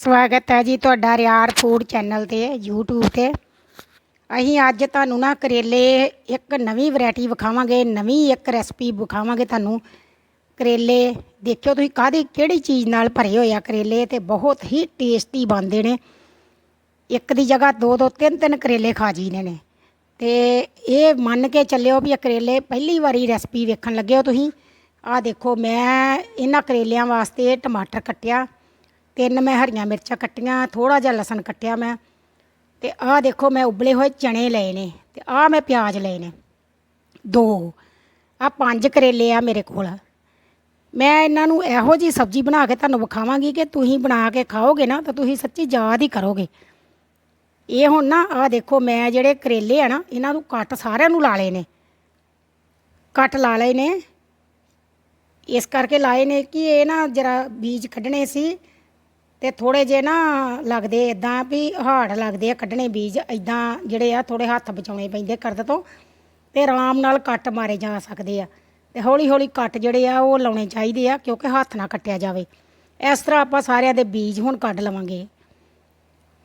ਸਵਾਗਤ ਹੈ ਜੀ ਤੁਹਾਡਾ ਰਿਆੜ ਫੂਡ ਚੈਨਲ ਤੇ, YouTube ਤੇ। ਅਸੀਂ ਅੱਜ ਤੁਹਾਨੂੰ ਨਾ ਕਰੇਲੇ ਇੱਕ ਨਵੀਂ ਵੈਰਾਈਟੀ ਵਿਖਾਵਾਂਗੇ, ਨਵੀਂ ਇੱਕ ਰੈਸਪੀ ਵਿਖਾਵਾਂਗੇ ਤੁਹਾਨੂੰ। ਕਰੇਲੇ ਦੇਖਿਓ ਤੁਸੀਂ ਕਾਹਦੀ, ਕਿਹੜੀ ਚੀਜ਼ ਨਾਲ ਭਰੇ ਹੋਏ ਆ ਕਰੇਲੇ ਤੇ ਬਹੁਤ ਹੀ ਟੇਸਟੀ ਬਣਦੇ ਨੇ। ਇੱਕ ਦੀ ਜਗ੍ਹਾ ਦੋ ਦੋ, ਤਿੰਨ ਤਿੰਨ ਕਰੇਲੇ ਖਾ ਜੀਨੇ ਨੇ। ਤੇ ਇਹ ਮੰਨ ਕੇ ਚੱਲਿਓ ਵੀ ਇਹ ਕਰੇਲੇ ਪਹਿਲੀ ਵਾਰੀ ਰੈਸਪੀ ਵੇਖਣ ਲੱਗੇ ਹੋ ਤੁਸੀਂ। ਆਹ ਦੇਖੋ, ਮੈਂ ਇਹਨਾਂ ਕਰੇਲਿਆਂ ਵਾਸਤੇ ਟਮਾਟਰ ਕੱਟਿਆ। ਤਿੰਨ ਮੈਂ ਹਰੀਆਂ ਮਿਰਚਾਂ ਕੱਟੀਆਂ ਥੋੜਾ ਜਿਹਾ ਲਸਣ ਕੱਟਿਆ ਮੈਂ। ਤੇ ਆਹ ਦੇਖੋ ਮੈਂ ਉਬਲੇ ਹੋਏ ਚਣੇ ਲਏ ਨੇ ਤੇ ਆਹ ਮੈਂ ਪਿਆਜ਼ ਲਏ ਨੇ। ਦੋ ਆ ਪੰਜ ਕਰੇਲੇ ਆ ਮੇਰੇ ਕੋਲ। ਮੈਂ ਇਹਨਾਂ ਨੂੰ ਇਹੋ ਜੀ ਸਬਜ਼ੀ ਬਣਾ ਕੇ ਤੁਹਾਨੂੰ ਵਿਖਾਵਾਂਗੀ ਕਿ ਤੁਸੀਂ ਬਣਾ ਕੇ ਖਾਓਗੇ ਨਾ ਤਾਂ ਤੁਸੀਂ ਸੱਚੀ ਯਾਦ ਹੀ ਕਰੋਗੇ। ਇਹ ਹੁਣ ਨਾ ਆਹ ਦੇਖੋ ਮੈਂ ਜਿਹੜੇ ਕਰੇਲੇ ਆ ਨਾ, ਇਹਨਾਂ ਨੂੰ ਕੱਟ ਸਾਰਿਆਂ ਨੂੰ ਲਾ ਲਏ ਨੇ। ਕੱਟ ਲਾ ਲਏ ਨੇ। ਇਸ ਕਰਕੇ ਲਾਏ ਨੇ ਕਿ ਇਹ ਨਾ ਜਰਾ ਬੀਜ ਕੱਢਣੇ ਸੀ ਤੇ ਥੋੜੇ ਜੇ ਨਾ ਲੱਗਦੇ ਇਦਾਂ ਵੀ ਹਾਰਡ ਲੱਗਦੇ ਆ ਕੱਢਣੇ ਬੀਜ ਇਦਾਂ ਜਿਹੜੇ ਆ ਥੋੜੇ ਹੱਥ ਬਚਾਉਣੇ ਪੈਂਦੇ ਕਰਦ ਤੋਂ ਤੇ ਆਰਾਮ ਨਾਲ ਕੱਟ ਮਾਰੇ ਜਾ ਸਕਦੇ ਆ। ਤੇ ਹੌਲੀ ਹੌਲੀ ਕੱਟ ਜਿਹੜੇ ਆ ਉਹ ਲਾਉਣੇ ਚਾਹੀਦੇ ਆ ਕਿਉਂਕਿ ਹੱਥ ਨਾ ਕੱਟਿਆ ਜਾਵੇ। ਇਸ ਤਰ੍ਹਾਂ ਆਪਾਂ ਸਾਰਿਆਂ ਦੇ ਬੀਜ ਹੁਣ ਕੱਢ ਲਵਾਂਗੇ।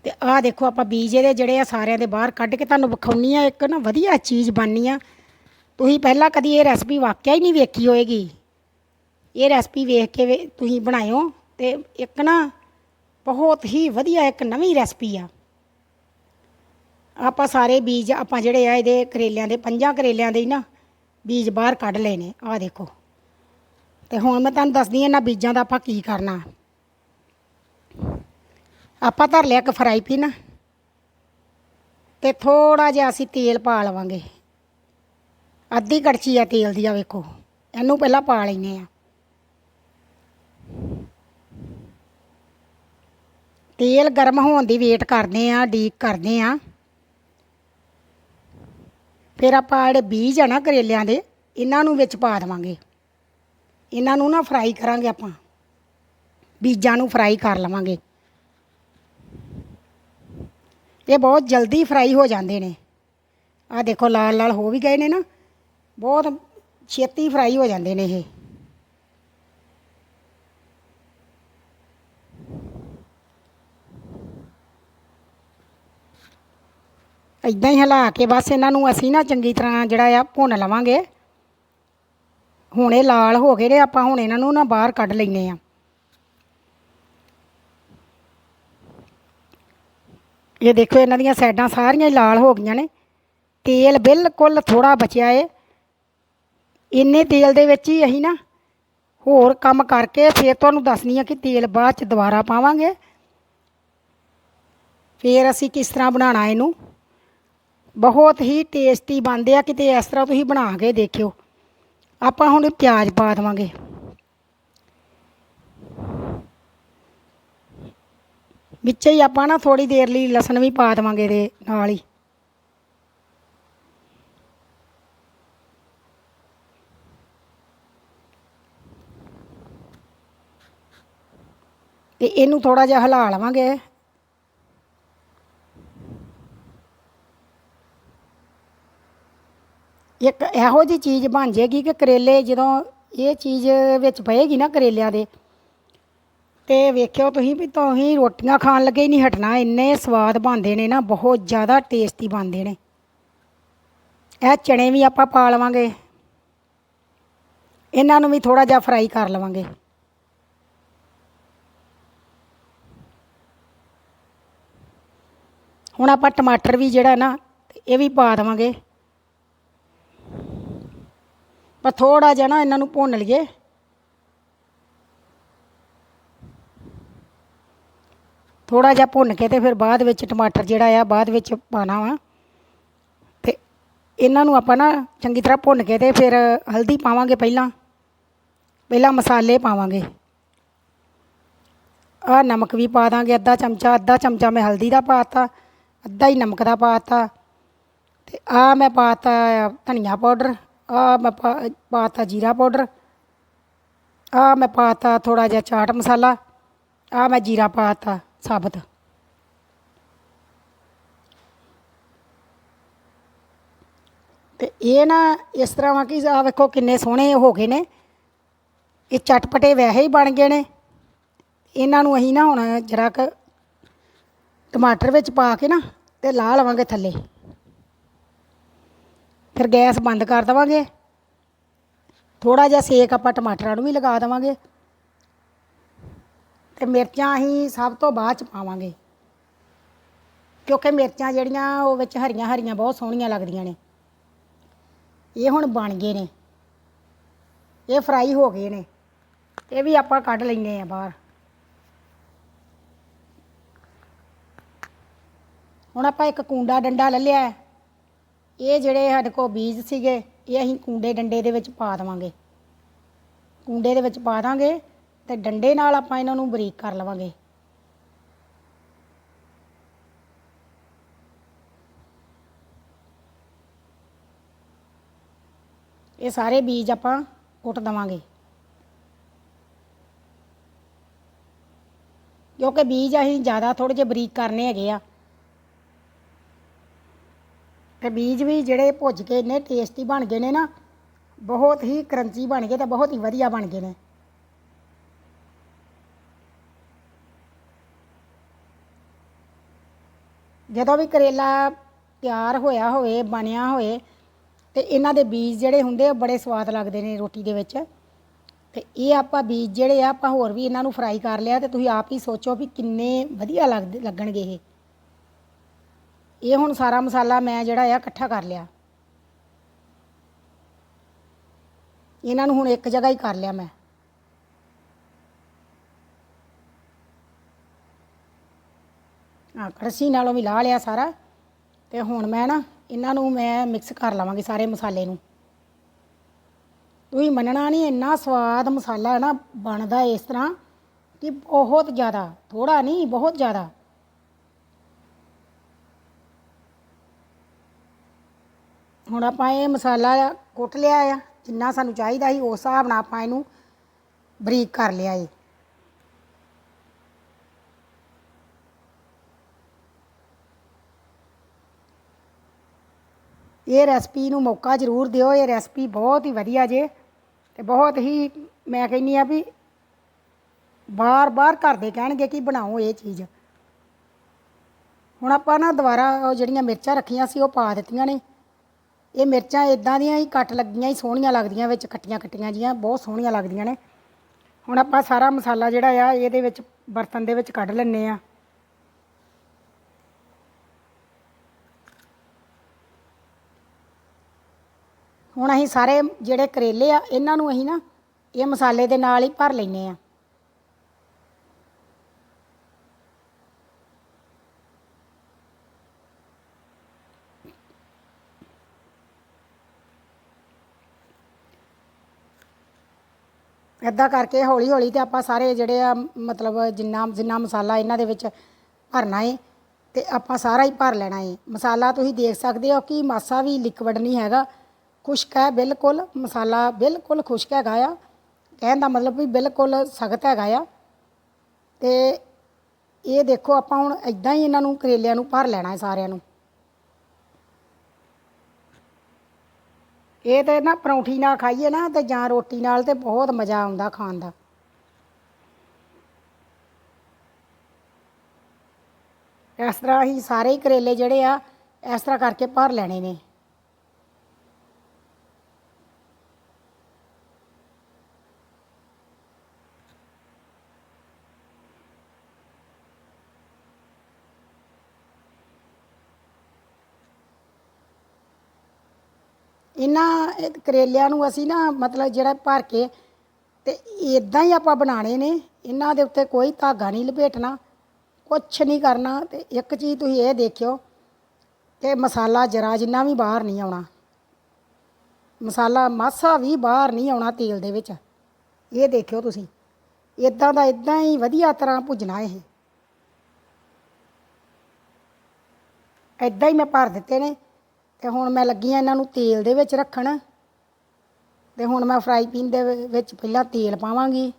ਤੇ ਆਹ ਦੇਖੋ ਆਪਾਂ ਬੀਜ ਇਹਦੇ ਜਿਹੜੇ ਆ ਸਾਰਿਆਂ ਦੇ ਬਾਹਰ ਕੱਢ ਕੇ ਤੁਹਾਨੂੰ ਵਿਖਾਉਣੀ ਆ, ਇੱਕ ਨਾ ਵਧੀਆ ਚੀਜ਼ ਬਣਨੀ ਆ। ਤੁਸੀਂ ਪਹਿਲਾਂ ਕਦੀ ਇਹ ਰੈਸਪੀ ਵਾਕਿਆ ਹੀ ਨਹੀਂ ਵੇਖੀ ਹੋਏਗੀ। ਇਹ ਰੈਸਪੀ ਵੇਖ ਕੇ ਵੇ- ਤੁਸੀਂ ਬਣਾਇਓ ਤੇ ਇੱਕ ਨਾ ਬਹੁਤ ਹੀ ਵਧੀਆ ਇੱਕ ਨਵੀਂ ਰੈਸਪੀ ਆ। ਆਪਾਂ ਸਾਰੇ ਬੀਜ, ਆਪਾਂ ਜਿਹੜੇ ਆ ਇਹਦੇ ਕਰੇਲਿਆਂ ਦੇ, ਪੰਜਾਂ ਕਰੇਲਿਆਂ ਦੇ ਹੀ ਨਾ ਬੀਜ ਬਾਹਰ ਕੱਢ ਲਏ ਨੇ। ਆਹ ਦੇਖੋ। ਤੇ ਹੁਣ ਮੈਂ ਤੁਹਾਨੂੰ ਦੱਸਦੀ ਹਾਂ ਇਹਨਾਂ ਬੀਜਾਂ ਦਾ ਆਪਾਂ ਕੀ ਕਰਨਾ। ਆਪਾਂ ਧਰ ਲਿਆ ਇੱਕ ਫਰਾਈ ਪੈਨ ਤੇ ਥੋੜਾ ਜਿਹਾ ਅਸੀਂ ਤੇਲ ਪਾ ਲਵਾਂਗੇ। ਅੱਧੀ ਕੜਛੀ ਆ ਤੇਲ ਦੀ ਆ ਵੇਖੋ। ਇਹਨੂੰ ਪਹਿਲਾਂ ਪਾ ਲੈਨੇ ਆ ਤੇਲ ਗਰਮ ਹੋਣ ਦੀ ਵੇਟ ਕਰਦੇ ਆ ਡੀਕ ਕਰਦੇ ਆ। ਫਿਰ ਆਪਾਂ ਜਿਹੜੇ ਬੀਜ ਆ ਨਾ ਕਰੇਲਿਆਂ ਦੇ, ਇਹਨਾਂ ਨੂੰ ਵਿੱਚ ਪਾ ਦੇਵਾਂਗੇ। ਇਹਨਾਂ ਨੂੰ ਨਾ ਫਰਾਈ ਕਰਾਂਗੇ ਆਪਾਂ। ਬੀਜਾਂ ਨੂੰ ਫਰਾਈ ਕਰ ਲਵਾਂਗੇ। ਇਹ ਬਹੁਤ ਜਲਦੀ ਫਰਾਈ ਹੋ ਜਾਂਦੇ ਨੇ। ਆ ਦੇਖੋ ਲਾਲ ਲਾਲ ਹੋ ਵੀ ਗਏ ਨੇ ਨਾ। ਬਹੁਤ ਛੇਤੀ ਫਰਾਈ ਹੋ ਜਾਂਦੇ ਨੇ ਇਹ। ਇਦਾਂ ਹੀ ਹਿਲਾ ਕੇ ਬਸ ਇਹਨਾਂ ਨੂੰ ਅਸੀਂ ਨਾ ਚੰਗੀ ਤਰ੍ਹਾਂ ਜਿਹੜਾ ਆ ਭੁੰਨ ਲਵਾਂਗੇ। ਹੁਣ ਇਹ ਲਾਲ ਹੋ ਗਏ ਨੇ, ਆਪਾਂ ਹੁਣ ਇਹਨਾਂ ਨੂੰ ਨਾ ਬਾਹਰ ਕੱਢ ਲੈਨੇ ਆ ਇਹ ਦੇਖੋ ਇਹਨਾਂ ਦੀਆਂ ਸਾਈਡਾਂ ਸਾਰੀਆਂ ਹੀ ਲਾਲ ਹੋ ਗਈਆਂ ਨੇ। ਤੇਲ ਬਿਲਕੁਲ ਥੋੜਾ ਬਚਿਆ ਏ। ਇੰਨੇ ਤੇਲ ਦੇ ਵਿੱਚ ਹੀ ਅਸੀਂ ਨਾ ਹੋਰ ਕੰਮ ਕਰਕੇ ਫਿਰ ਤੁਹਾਨੂੰ ਦੱਸਣੀ ਆ ਕਿ ਤੇਲ ਬਾਅਦ ਚ ਦੁਬਾਰਾ ਪਾਵਾਂਗੇ। ਫਿਰ ਅਸੀਂ ਕਿਸ ਤਰ੍ਹਾਂ ਬਣਾਉਣਾ ਇਹਨੂੰ? ਬਹੁਤ ਹੀ ਟੇਸਟੀ ਬਣਦੇ ਆ, ਕਿਤੇ ਇਸ ਤਰ੍ਹਾਂ ਤੁਸੀਂ ਬਣਾ ਕੇ ਦੇਖਿਓ। ਆਪਾਂ ਹੁਣ ਪਿਆਜ਼ ਪਾ ਦੇਵਾਂਗੇ। ਵਿੱਚ ਹੀ ਆਪਾਂ ਨਾ ਥੋੜੀ ਦੇਰ ਲਈ ਲਸਣ ਵੀ ਪਾ ਦੇਵਾਂਗੇ ਇਹਦੇ ਨਾਲ ਹੀ। ਤੇ ਇਹਨੂੰ ਥੋੜਾ ਜਿਹਾ ਹਿਲਾ ਲਵਾਂਗੇ। ਇੱਕ ਇਹੋ ਜੀ ਚੀਜ਼ ਬਣ ਜਾਏਗੀ ਕਿ ਕਰੇਲੇ ਜਦੋਂ ਇਹ ਚੀਜ਼ ਵਿੱਚ ਪਏਗੀ ਨਾ ਕਰੇਲਿਆਂ ਦੇ, ਤੇ ਵੇਖਿਓ ਤੁਸੀਂ ਵੀ ਤੁਸੀਂ ਰੋਟੀਆਂ ਖਾਣ ਲੱਗੇ ਹੀ ਨਹੀਂ ਹਟਣਾ, ਇੰਨੇ ਸਵਾਦ ਬਣਦੇ ਨੇ ਨਾ, ਬਹੁਤ ਜ਼ਿਆਦਾ ਟੇਸਟੀ ਬਣਦੇ ਨੇ। ਇਹ ਚਣੇ ਵੀ ਆਪਾਂ ਪਾ ਲਵਾਂਗੇ, ਇਹਨਾਂ ਨੂੰ ਵੀ ਥੋੜਾ ਜਿਹਾ ਫਰਾਈ ਕਰ ਲਵਾਂਗੇ। ਹੁਣ ਆਪਾਂ ਟਮਾਟਰ ਵੀ ਜਿਹੜਾ ਨਾ, ਇਹ ਵੀ ਪਾ ਦੇਵਾਂਗੇ। ਪਰ ਥੋੜਾ ਜਿਹਾ ਨਾ ਇਹਨਾਂ ਨੂੰ ਭੁੰਨ ਲਈਏ। ਥੋੜਾ ਜਿਹਾ ਭੁੰਨ ਕੇ ਤੇ ਫਿਰ ਬਾਅਦ ਵਿੱਚ ਟਮਾਟਰ ਜਿਹੜਾ ਆ ਬਾਅਦ ਵਿੱਚ ਪਾਣਾ ਵਾ। ਤੇ ਇਹਨਾਂ ਨੂੰ ਆਪਾਂ ਨਾ ਚੰਗੀ ਤਰ੍ਹਾਂ ਭੁੰਨ ਕੇ ਤੇ ਫਿਰ ਹਲਦੀ ਪਾਵਾਂਗੇ ਪਹਿਲਾਂ। ਪਹਿਲਾਂ ਮਸਾਲੇ ਪਾਵਾਂਗੇ। ਆ ਨਮਕ ਵੀ ਪਾ ਦਾਂਗੇ, ਅੱਧਾ ਚਮਚਾ ਅੱਧਾ ਚਮਚਾ ਮੈਂ ਹਲਦੀ ਦਾ ਪਾਤਾ, ਅੱਧਾ ਹੀ ਨਮਕ ਦਾ ਪਾਤਾ। ਤੇ ਆ ਮੈਂ ਪਾਤਾ ਧਨੀਆ ਪਾਊਡਰ। ਆ ਮੈਂ ਪਾ- ਪਾਤਾ ਜੀਰਾ ਪਾਊਡਰ। ਆ ਮੈਂ ਪਾਤਾ ਥੋੜਾ ਜਿਹਾ ਚਾਟ ਮਸਾਲਾ। ਆ ਮੈਂ ਜੀਰਾ ਪਾਤਾ ਸਾਬਤ। ਤੇ ਇਹ ਨਾ ਇਸ ਤਰ੍ਹਾਂ ਵਾ ਕਿ ਆ ਵੇਖੋ ਕਿੰਨੇ ਸੋਹਣੇ ਹੋ ਗਏ ਨੇ। ਇਹ ਚਟਪਟੇ ਵੈਸੇ ਹੀ ਬਣ ਗਏ ਨੇ। ਇਹਨਾਂ ਨੂੰ ਅਸੀਂ ਨਾ ਹੁਣ ਜਰਾ ਕੁ ਟਮਾਟਰ ਵਿੱਚ ਪਾ ਕੇ ਨਾ ਤੇ ਲਾ ਲਵਾਂਗੇ ਥੱਲੇ। ਫਿਰ ਗੈਸ ਬੰਦ ਕਰ ਦੇਵਾਂਗੇ। ਥੋੜਾ ਜਿਹਾ ਸੇਕ ਆਪਾਂ ਟਮਾਟਰਾਂ ਨੂੰ ਵੀ ਲਗਾ ਦੇਵਾਂਗੇ। ਤੇ ਮਿਰਚਾਂ ਅਸੀਂ ਸਭ ਤੋਂ ਬਾਅਦ ਚ ਪਾਵਾਂਗੇ। ਕਿਉਂਕਿ ਮਿਰਚਾਂ ਜਿਹੜੀਆਂ ਉਹ ਵਿੱਚ ਹਰੀਆਂ ਹਰੀਆਂ ਬਹੁਤ ਸੋਹਣੀਆਂ ਲੱਗਦੀਆਂ ਨੇ। ਇਹ ਹੁਣ ਬਣ ਗਏ ਨੇ। ਇਹ ਫਰਾਈ ਹੋ ਗਏ ਨੇ। ਇਹ ਵੀ ਆਪਾਂ ਕੱਢ ਲੈਂਦੇ ਆ ਬਾਹਰ। ਹੁਣ ਆਪਾਂ ਇੱਕ ਕੂੰਡਾ ਡੰਡਾ ਲੈ ਲਿਆ। ਇਹ ਜਿਹੜੇ ਸਾਡੇ ਕੋਲ ਬੀਜ ਸੀਗੇ, ਇਹ ਅਸੀਂ ਕੁੰਡੇ ਡੰਡੇ ਦੇ ਵਿੱਚ ਪਾ ਦੇਵਾਂਗੇ। ਕੂੰਡੇ ਦੇ ਵਿੱਚ ਪਾ ਦਾਂਗੇ ਤੇ ਡੰਡੇ ਨਾਲ ਆਪਾਂ ਇਹਨਾਂ ਨੂੰ ਬਰੀਕ ਕਰ ਲਵਾਂਗੇ। ਇਹ ਸਾਰੇ ਬੀਜ ਆਪਾਂ ਕੁੱਟ ਦਵਾਂਗੇ। ਕਿਉਂਕਿ ਬੀਜ ਅਸੀਂ ਜ਼ਿਆਦਾ ਥੋੜੇ ਜਿਹੇ ਬਰੀਕ ਕਰਨੇ ਹੈਗੇ ਆ। ਤੇ ਬੀਜ ਵੀ ਜਿਹੜੇ ਭੁੱਜ ਕੇ ਇੰਨੇ ਟੇਸਟੀ ਬਣ ਗਏ ਨੇ ਨਾ, ਬਹੁਤ ਹੀ ਕਰੰਚੀ ਬਣ ਗਏ ਤੇ ਬਹੁਤ ਹੀ ਵਧੀਆ ਬਣ ਗਏ ਨੇ। ਜਦੋਂ ਵੀ ਕਰੇਲਾ ਤਿਆਰ ਹੋਇਆ ਹੋਵੇ, ਬਣਿਆ ਹੋਵੇ, ਤੇ ਇਹਨਾਂ ਦੇ ਬੀਜ ਜਿਹੜੇ ਹੁੰਦੇ ਆ ਬੜੇ ਸਵਾਦ ਲੱਗਦੇ ਨੇ ਰੋਟੀ ਦੇ ਵਿੱਚ। ਤੇ ਇਹ ਆਪਾਂ ਬੀਜ ਜਿਹੜੇ ਆ, ਆਪਾਂ ਹੋਰ ਵੀ ਇਹਨਾਂ ਨੂੰ ਫਰਾਈ ਕਰ ਲਿਆ ਤੇ ਤੁਸੀਂ ਆਪ ਹੀ ਸੋਚੋ ਵੀ ਕਿੰਨੇ ਵਧੀਆ ਲੱਗਦੇ ਲੱਗਣਗੇ ਇਹ। ਇਹ ਹੁਣ ਸਾਰਾ ਮਸਾਲਾ ਮੈਂ ਜਿਹੜਾ ਆ ਇਕੱਠਾ ਕਰ ਲਿਆ। ਇਹਨਾਂ ਨੂੰ ਹੁਣ ਇੱਕ ਜਗ੍ਹਾ ਹੀ ਕਰ ਲਿਆ ਮੈਂ। ਆ ਕੜਛੀ ਨਾਲੋਂ ਵੀ ਲਾ ਲਿਆ ਸਾਰਾ ਤੇ ਹੁਣ ਮੈਂ ਨਾ ਇਹਨਾਂ ਨੂੰ ਮੈਂ ਮਿਕਸ ਕਰ ਲਵਾਂਗੀ ਸਾਰੇ ਮਸਾਲੇ ਨੂੰ। ਤੁਸੀਂ ਮੰਨਣਾ ਨਹੀਂ ਇੰਨਾ ਸਵਾਦ ਮਸਾਲਾ ਹੈ ਨਾ ਬਣਦਾ ਇਸ ਤਰ੍ਹਾਂ ਕਿ ਬਹੁਤ ਜ਼ਿਆਦਾ ਥੋੜਾ ਨਹੀਂ, ਬਹੁਤ ਜ਼ਿਆਦਾ। ਹੁਣ ਆਪਾਂ ਇਹ ਮਸਾਲਾ ਕੁੱਟ ਲਿਆ ਆ, ਜਿੰਨਾ ਸਾਨੂੰ ਚਾਹੀਦਾ ਸੀ, ਉਸ ਹਿਸਾਬ ਨਾਲ ਆਪਾਂ ਇਹਨੂੰ ਬਰੀਕ ਕਰ ਲਿਆ ਏ। ਇਹ ਰੈਸਪੀ ਨੂੰ ਮੌਕਾ ਜ਼ਰੂਰ ਦਿਓ, ਇਹ ਰੈਸਪੀ ਬਹੁਤ ਹੀ ਵਧੀਆ ਜੇ ਤੇ ਬਹੁਤ ਹੀ ਮੈਂ ਕਹਿੰਨੀ ਆ ਵੀ ਬਾਰ-ਬਾਰ ਘਰ ਦੇ ਕਹਿਣਗੇ ਕਿ ਬਣਾਓ ਇਹ ਚੀਜ਼। ਹੁਣ ਆਪਾਂ ਨਾ ਦੁਬਾਰਾ ਉਹ ਜਿਹੜੀਆਂ ਮਿਰਚਾਂ ਰੱਖੀਆਂ ਸੀ, ਉਹ ਪਾ ਦਿੱਤੀਆਂ ਨੇ। ਇਹ ਮਿਰਚਾਂ ਇਦਾਂ ਦੀਆਂ ਹੀ ਕੱਟ ਲੱਗੀਆਂ ਹੀ, ਸੋਹਣੀਆਂ ਲੱਗਦੀਆਂ ਵਿੱਚ, ਕੱਟੀਆਂ ਕੱਟੀਆਂ ਜੀਆਂ, ਬਹੁਤ ਸੋਹਣੀਆਂ ਲੱਗਦੀਆਂ ਨੇ। ਹੁਣ ਆਪਾਂ ਸਾਰਾ ਮਸਾਲਾ ਜਿਹੜਾ ਆ, ਇਹਦੇ ਵਿੱਚ ਬਰਤਨ ਦੇ ਵਿੱਚ ਕੱਢ ਲੈਣੇ ਆ। ਹੁਣ ਅਸੀਂ ਸਾਰੇ ਜਿਹੜੇ ਕਰੇਲੇ ਆ, ਇਹਨਾਂ ਨੂੰ ਅਸੀਂ ਨਾ ਇਹ ਮਸਾਲੇ ਦੇ ਨਾਲ ਹੀ ਭਰ ਲੈਨੇ ਆ। ਇੱਦਾਂ ਕਰਕੇ ਹੌਲੀ ਹੌਲੀ ਤੇ ਆਪਾਂ ਸਾਰੇ ਜਿਹੜੇ ਆ, ਮਤਲਬ ਜਿੰਨਾ ਜਿੰਨਾ ਮਸਾਲਾ ਇਹਨਾਂ ਦੇ ਵਿੱਚ ਭਰਨਾ ਏ, ਤੇ ਆਪਾਂ ਸਾਰਾ ਹੀ ਭਰ ਲੈਣਾ ਏ। ਮਸਾਲਾ ਤੁਸੀਂ ਦੇਖ ਸਕਦੇ ਹੋ ਕਿ ਮਾਸਾ ਵੀ ਲਿਕਵਿਡ ਨਹੀਂ ਹੈਗਾ। ਖੁਸ਼ਕ ਹੈ ਬਿਲਕੁਲ, ਮਸਾਲਾ ਬਿਲਕੁਲ ਖੁਸ਼ਕ ਹੈਗਾ ਆ। ਕਹਿਣ ਦਾ ਮਤਲਬ ਵੀ ਬਿਲਕੁਲ ਸਖਤ ਹੈਗਾ ਆ। ਤੇ ਇਹ ਦੇਖੋ ਆਪਾਂ ਹੁਣ ਇਦਾਂ ਹੀ ਇਹਨਾਂ ਨੂੰ ਕਰੇਲਿਆਂ ਨੂੰ ਭਰ ਲੈਣਾ ਹੈ ਸਾਰਿਆਂ ਨੂੰ। ਇਹ ਤੇ ਨਾ ਪਰੌਂਠੀ ਨਾਲ ਖਾਈਏ ਨਾ ਤੇ ਜਾਂ ਰੋਟੀ ਨਾਲ ਤੇ ਬਹੁਤ ਮਜ਼ਾ ਆਉਂਦਾ ਖਾਣ ਦਾ। ਇਸ ਤਰ੍ਹਾਂ ਹੀ ਸਾਰੇ ਹੀ ਕਰੇਲੇ ਜਿਹੜੇ ਆ, ਇਸ ਤਰ੍ਹਾਂ ਕਰਕੇ ਭਰ ਲੈਣੇ ਨੇ। ਇਹਨਾਂ ਕਰੇਲਿਆਂ ਨੂੰ ਅਸੀਂ ਨਾ ਮਤਲਬ ਜਿਹੜਾ ਭਰ ਕੇ ਤੇ ਇਦਾਂ ਹੀ ਆਪਾਂ ਬਣਾਣੇ ਨੇ, ਇਹਨਾਂ ਦੇ ਉੱਤੇ ਕੋਈ ਧਾਗਾ ਨਹੀਂ ਲਪੇਟਣਾ, ਕੁਛ ਨਹੀਂ ਕਰਨਾ ਤੇ ਇੱਕ ਚੀਜ਼ ਤੁਸੀਂ ਇਹ ਦੇਖਿਓ ਕਿ ਮਸਾਲਾ ਜਰਾ ਜਿੰਨਾ ਵੀ ਬਾਹਰ ਨਹੀਂ ਆਉਣਾ। ਮਸਾਲਾ ਮਾਸਾ ਵੀ ਬਾਹਰ ਨਹੀਂ ਆਉਣਾ ਤੇਲ ਦੇ ਵਿੱਚ। ਇਹ ਦੇਖਿਓ ਤੁਸੀਂ ਇਦਾਂ ਦਾ ਇਦਾਂ ਹੀ ਵਧੀਆ ਤਰ੍ਹਾਂ ਭੁੱਜਣਾ ਇਹ। ਇਦਾਂ ਹੀ ਮੈਂ ਭਰ ਦਿੱਤੇ ਨੇ। ਤੇ ਹੁਣ ਮੈਂ ਲੱਗੀ ਆ ਇਹਨਾਂ ਨੂੰ ਤੇਲ ਦੇ ਵਿੱਚ ਰੱਖਣ। ਤੇ ਹੁਣ ਮੈਂ ਫਰਾਈ ਪੈਨ ਦੇ ਵਿੱਚ ਪਹਿਲਾਂ ਤੇਲ ਪਾਵਾਂਗੀ।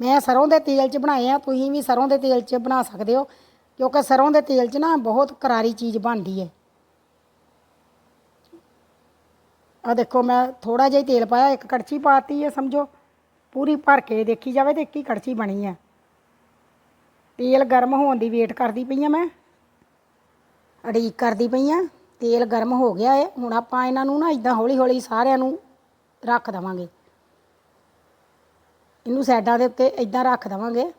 ਮੈਂ ਸਰੋਂ ਦੇ ਤੇਲ 'ਚ ਬਣਾਏ ਆ, ਤੁਸੀਂ ਵੀ ਸਰੋਂ ਦੇ ਤੇਲ 'ਚ ਬਣਾ ਸਕਦੇ ਹੋ, ਕਿਉਂਕਿ ਸਰੋਂ ਦੇ ਤੇਲ 'ਚ ਨਾ ਬਹੁਤ ਕਰਾਰੀ ਚੀਜ਼ ਬਣਦੀ ਹੈ ਆ ਦੇਖੋ, ਮੈਂ ਥੋੜਾ ਜਿਹਾ ਤੇਲ ਪਾਇਆ, ਇੱਕ ਕੜਛੀ ਪਾਤੀ ਹੈ ਸਮਝੋ। ਪੂਰੀ ਭਰ ਕੇ ਦੇਖੀ ਜਾਵੇ ਤੇ ਇੱਕ ਹੀ ਕੜਛੀ ਬਣੀ ਹੈ ਤੇਲ ਗਰਮ ਹੋਣ ਦੀ ਵੇਟ ਕਰਦੀ ਪਈ ਆ ਮੈਂ। ਅੜੀਕ ਕਰਦੀ ਪਈ ਆ ਤੇਲ ਗਰਮ ਹੋ ਗਿਆ ਏ, ਹੁਣ ਆਪਾਂ ਇਹਨਾਂ ਨੂੰ ਨਾ ਇਦਾਂ ਹੌਲੀ ਹੌਲੀ ਸਾਰਿਆਂ ਨੂੰ ਰੱਖ ਦਵਾਂਗੇ। ਇਹਨੂੰ ਸਾਈਡਾਂ ਦੇ ਉੱਤੇ ਇਦਾਂ ਰੱਖ ਦਵਾਂਗੇ।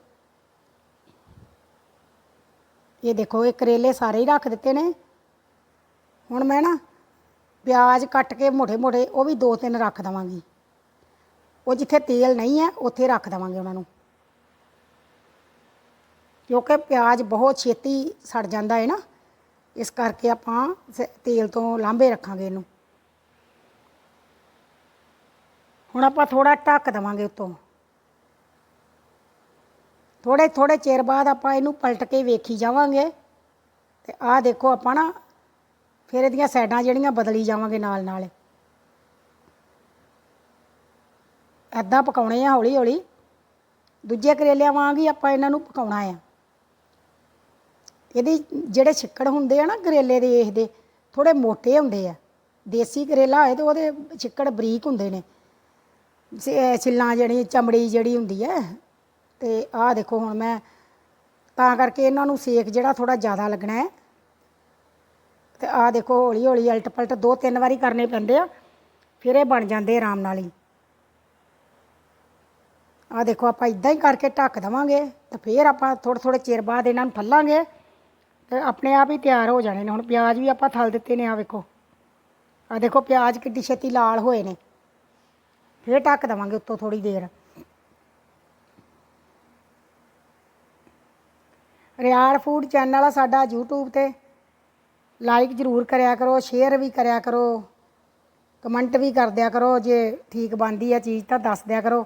ਇਹ ਦੇਖੋ, ਇਹ ਕਰੇਲੇ ਸਾਰੇ ਹੀ ਰੱਖ ਦਿੱਤੇ ਨੇ। ਹੁਣ ਮੈਂ ਨਾ ਪਿਆਜ਼ ਕੱਟ ਕੇ ਮੋਟੇ-ਮੋਟੇ ਉਹ ਵੀ ਦੋ ਤਿੰਨ ਰੱਖ ਦਵਾਂਗੀ। ਉਹ ਜਿੱਥੇ ਤੇਲ ਨਹੀਂ ਹੈ, ਉੱਥੇ ਰੱਖ ਦਵਾਂਗੇ ਉਹਨਾਂ ਨੂੰ। ਕਿਉਂਕਿ ਪਿਆਜ਼ ਬਹੁਤ ਛੇਤੀ ਸੜ ਜਾਂਦਾ ਹੈ ਨਾ। ਇਸ ਕਰਕੇ ਆਪਾਂ ਸ- ਤੇਲ ਤੋਂ ਲਾਂਭੇ ਰੱਖਾਂਗੇ ਇਹਨੂੰ। ਹੁਣ ਆਪਾਂ ਥੋੜਾ ਢੱਕ ਦਵਾਂਗੇ ਉੱਤੋਂ। ਥੋੜੇ ਥੋੜੇ ਚਿਰ ਬਾਅਦ ਆਪਾਂ ਇਹਨੂੰ ਪਲਟ ਕੇ ਵੇਖੀ ਜਾਵਾਂਗੇ। ਤੇ ਆਹ ਦੇਖੋ ਆਪਾਂ ਨਾ, ਫਿਰ ਇਹਦੀਆਂ ਸਾਈਡਾਂ ਜਿਹੜੀਆਂ ਬਦਲੀ ਜਾਵਾਂਗੇ ਨਾਲ ਨਾਲ ਐਦਾਂ ਪਕਾਉਣੇ ਆ ਹੌਲੀ ਹੌਲੀ ਦੂਜੇ ਕਰੇਲਿਆਂ ਵਾਂਗ ਹੀ ਆਪਾਂ ਇਹਨਾਂ ਨੂੰ ਪਕਾਉਣਾ ਆ। ਇਹਦੇ ਜਿਹੜੇ ਛਿੱਕੜ ਹੁੰਦੇ ਆ ਨਾ ਕਰੇਲੇ ਦੇ ਇਹਦੇ ਥੋੜੇ ਮੋٹے ਹੁੰਦੇ ਆ। ਦੇਸੀ ਕਰੇਲਾ ਹੋਏ ਤੇ ਉਹਦੇ ਛਿੱਕੜ ਬਰੀਕ ਹੁੰਦੇ ਨੇ। ਸ- ਛਿੱਲਾਂ ਜਿਹੜੀ, ਚਮੜੀ ਜਿਹੜੀ ਹੁੰਦੀ ਹੈ ਤੇ ਆਹ ਦੇਖੋ ਹੁਣ ਮੈਂ ਤਾਂ ਕਰਕੇ ਇਹਨਾਂ ਨੂੰ ਸੇਕ ਜਿਹੜਾ ਥੋੜਾ ਜ਼ਿਆਦਾ ਲੱਗਣਾ ਹੈ। ਤੇ ਆਹ ਦੇਖੋ ਹੌਲੀ ਹੌਲੀ ਅਲਟ ਪਲਟ ਦੋ ਤਿੰਨ ਵਾਰੀ ਕਰਨੇ ਪੈਂਦੇ ਆ, ਫਿਰ ਇਹ ਬਣ ਜਾਂਦੇ ਆਰਾਮ ਨਾਲ ਹੀ। ਆਹ ਦੇਖੋ ਆਪਾਂ ਇਦਾਂ ਹੀ ਕਰਕੇ ਢੱਕ ਦਵਾਂਗੇ ਤੇ ਫਿਰ ਆਪਾਂ ਥੋੜ੍ਹੇ ਥੋੜ੍ਹੇ ਚਿਰ ਬਾਅਦ ਇਹਨਾਂ ਨੂੰ ਠੱਲਾਂਗੇ। ਆਪਣੇ ਆਪ ਹੀ ਤਿਆਰ ਹੋ ਜਾਣੇ ਨੇ। ਹੁਣ ਪਿਆਜ਼ ਵੀ ਆਪਾਂ ਥਲ ਦਿੱਤੇ ਨੇ ਆ ਵੇਖੋ। ਆ ਦੇਖੋ, ਪਿਆਜ਼ ਕਿੱਡੀ ਛੇਤੀ ਲਾਲ ਹੋਏ ਨੇ। ਫਿਰ ਢੱਕ ਦਵਾਂਗੇ ਉੱਤੋਂ ਥੋੜੀ ਦੇਰ। ਰਿਆਲ ਫੂਡ ਚੈਨਲ ਆ ਸਾਡਾ YouTube ਤੇ। ਲਾਈਕ ਜ਼ਰੂਰ ਕਰਿਆ ਕਰੋ ਸ਼ੇਅਰ ਵੀ ਕਰਿਆ ਕਰੋ। ਕਮੈਂਟ ਵੀ ਕਰ ਦਿਆ ਕਰੋ, ਜੇ ਠੀਕ ਬਣਦੀ ਆ ਚੀਜ਼ ਤਾਂ ਦੱਸ ਦਿਆ ਕਰੋ।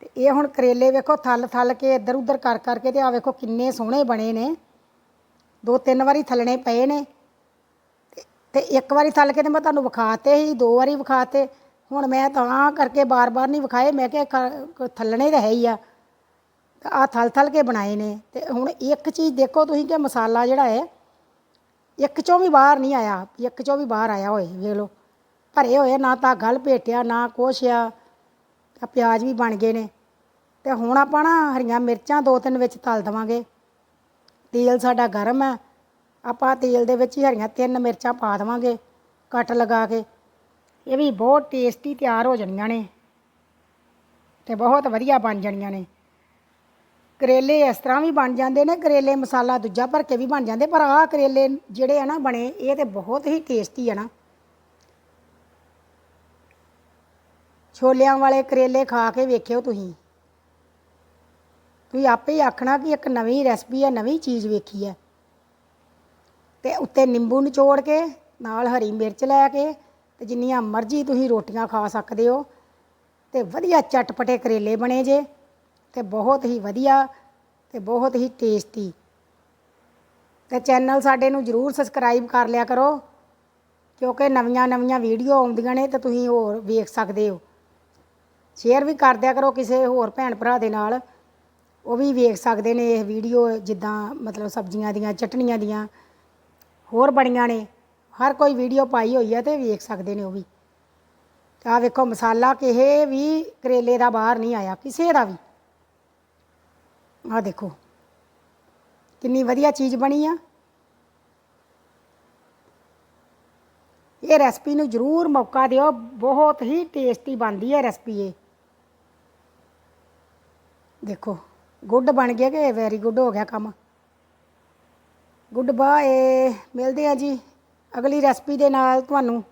ਤੇ ਇਹ ਹੁਣ ਕਰੇਲੇ ਵੇਖੋ ਥੱਲ ਥੱਲ ਕੇ ਇੱਧਰ ਉੱਧਰ ਕਰ ਕਰਕੇ ਤੇ ਆ ਵੇਖੋ ਕਿੰਨੇ ਸੋਹਣੇ ਬਣੇ ਨੇ। ਦੋ ਤਿੰਨ ਵਾਰੀ ਥੱਲਣੇ ਪਏ ਨੇ। ਤੇ- ਤੇ ਇੱਕ ਵਾਰੀ ਥੱਲ ਕੇ ਤੇ ਮੈਂ ਤੁਹਾਨੂੰ ਵਿਖਾਤੇ ਸੀ, ਦੋ ਵਾਰੀ ਵਿਖਾਤੇ। ਹੁਣ ਮੈਂ ਤਾਂ ਕਰਕੇ ਬਾਰ-ਬਾਰ ਨਹੀਂ ਵਿਖਾਏ, ਮੈਂ ਕਿਹਾ ਕ- ਥੱਲਣੇ ਤਾਂ ਹੈ ਹੀ ਆ। ਆ ਥਲ ਥਲ ਕੇ ਬਣਾਏ ਨੇ। ਤੇ ਹੁਣ ਇੱਕ ਚੀਜ਼ ਦੇਖੋ ਤੁਸੀਂ ਕਿ ਮਸਾਲਾ ਜਿਹੜਾ ਹੈ, ਇੱਕ ਚੋਂ ਵੀ ਬਾਹਰ ਨਹੀਂ ਆਇਆ, ਇੱਕ ਚੋਂ ਵੀ ਬਾਹਰ ਆਇਆ ਹੋਏ, ਵੇਖ ਲਓ। ਭਰੇ ਹੋਏ ਨਾ ਤਾਂ ਗਲ ਭੇਟਿਆ, ਨਾ ਕੁਛ ਆ ਆ ਪਿਆਜ਼ ਵੀ ਬਣ ਗਏ ਨੇ। ਤੇ ਹੁਣ ਆਪਾਂ ਨਾ ਹਰੀਆਂ ਮਿਰਚਾਂ ਦੋ ਤਿੰਨ ਵਿੱਚ ਤਲ ਦੇਵਾਂਗੇ। ਤੇਲ ਸਾਡਾ ਗਰਮ ਹੈ। ਆਪਾਂ ਤੇਲ ਦੇ ਵਿੱਚ ਹੀ ਹਰੀਆਂ ਤਿੰਨ ਮਿਰਚਾਂ ਪਾ ਦੇਵਾਂਗੇ ਕੱਟ ਲਗਾ ਕੇ। ਇਹ ਵੀ ਬਹੁਤ ਟੇਸਟੀ ਤਿਆਰ ਹੋ ਜਾਣੀਆਂ ਨੇ ਤੇ ਬਹੁਤ ਵਧੀਆ ਬਣ ਜਾਣੀਆਂ ਨੇ। ਕਰੇਲੇ ਇਸ ਤਰ੍ਹਾਂ ਵੀ ਬਣ ਜਾਂਦੇ ਨੇ, ਕਰੇਲੇ ਮਸਾਲਾ ਦੂਜਾ ਭਰ ਕੇ ਵੀ ਬਣ ਜਾਂਦੇ, ਪਰ ਆਹ ਕਰੇਲੇ ਜਿਹੜੇ ਆ ਨਾ ਬਣੇ, ਇਹ ਤੇ ਬਹੁਤ ਹੀ ਟੇਸਟੀ ਆ ਨਾ। ਛੋਲਿਆਂ ਵਾਲੇ ਕਰੇਲੇ ਖਾ ਕੇ ਵੇਖਿਓ ਤੁਸੀਂ। ਤੁਸੀਂ ਆਪੇ ਹੀ ਆਖਣਾ ਕਿ ਇੱਕ ਨਵੀਂ ਰੈਸਪੀ ਹੈ ਨਵੀਂ ਚੀਜ਼ ਵੇਖੀ ਹੈ ਤੇ ਉੱਤੇ ਨਿੰਬੂ ਨਿਚੋੜ ਕੇ, ਨਾਲ ਹਰੀ ਮਿਰਚ ਲੈ ਕੇ, ਤੇ ਜਿੰਨੀਆਂ ਮਰਜ਼ੀ ਤੁਸੀਂ ਰੋਟੀਆਂ ਖਾ ਸਕਦੇ ਹੋ, ਤੇ ਵਧੀਆ ਚਟਪਟੇ ਕਰੇਲੇ ਬਣੇ ਜੇ, ਤੇ ਬਹੁਤ ਹੀ ਵਧੀਆ ਤੇ ਬਹੁਤ ਹੀ ਟੇਸਟੀ। ਤੇ ਚੈਨਲ ਸਾਡੇ ਨੂੰ ਜਰੂਰ ਸਬਸਕ੍ਰਾਈਬ ਕਰ ਲਿਆ ਕਰੋ, ਕਿਉਂਕਿ ਨਵੀਆਂ ਨਵੀਆਂ ਵੀਡੀਓ ਆਉਂਦੀਆਂ ਨੇ ਤੇ ਤੁਸੀਂ ਹੋਰ ਵੇਖ ਸਕਦੇ ਹੋ। ਸ਼ੇਅਰ ਵੀ ਕਰ ਦਿਆ ਕਰੋ ਕਿਸੇ ਹੋਰ ਭੈਣ ਭਰਾ ਦੇ ਨਾਲ। ਉਹ ਵੀ ਵੇਖ ਸਕਦੇ ਨੇ ਇਹ ਵੀਡੀਓ ਜਿੱਦਾਂ ਮਤਲਬ ਸਬਜ਼ੀਆਂ ਦੀਆਂ, ਚਟਣੀਆਂ ਦੀਆਂ, ਹੋਰ ਬੜੀਆਂ ਨੇ। ਹਰ ਕੋਈ ਵੀਡੀਓ ਪਾਈ ਹੋਈ ਹੈ ਤੇ ਵੇਖ ਸਕਦੇ ਨੇ ਉਹ ਵੀ। ਆ ਵੇਖੋ ਮਸਾਲਾ, ਕਿਸੇ ਵੀ ਕਰੇਲੇ ਦਾ ਬਾਹਰ ਨਹੀਂ ਆਇਆ, ਕਿਸੇ ਦਾ ਵੀ। ਆ ਦੇਖੋ, ਕਿੰਨੀ ਵਧੀਆ ਚੀਜ਼ ਬਣੀ ਆ। ਇਹ ਰੈਸਪੀ ਨੂੰ ਜਰੂਰ ਮੌਕਾ ਦਿਓ, ਬਹੁਤ ਹੀ ਟੇਸਟੀ ਬਣਦੀ ਹੈ ਰੈਸਪੀ ਇਹ। ਦੇਖੋ। ਗੁੱਡ ਬਣ ਗਿਆ ਕਿ ਵੈਰੀ ਗੁੱਡ ਹੋ ਗਿਆ ਕੰਮ? ਗੁੱਡ ਬਾਏ, ਮਿਲਦੇ ਆ ਜੀ ਅਗਲੀ ਰੈਸਪੀ ਦੇ ਨਾਲ ਤੁਹਾਨੂੰ।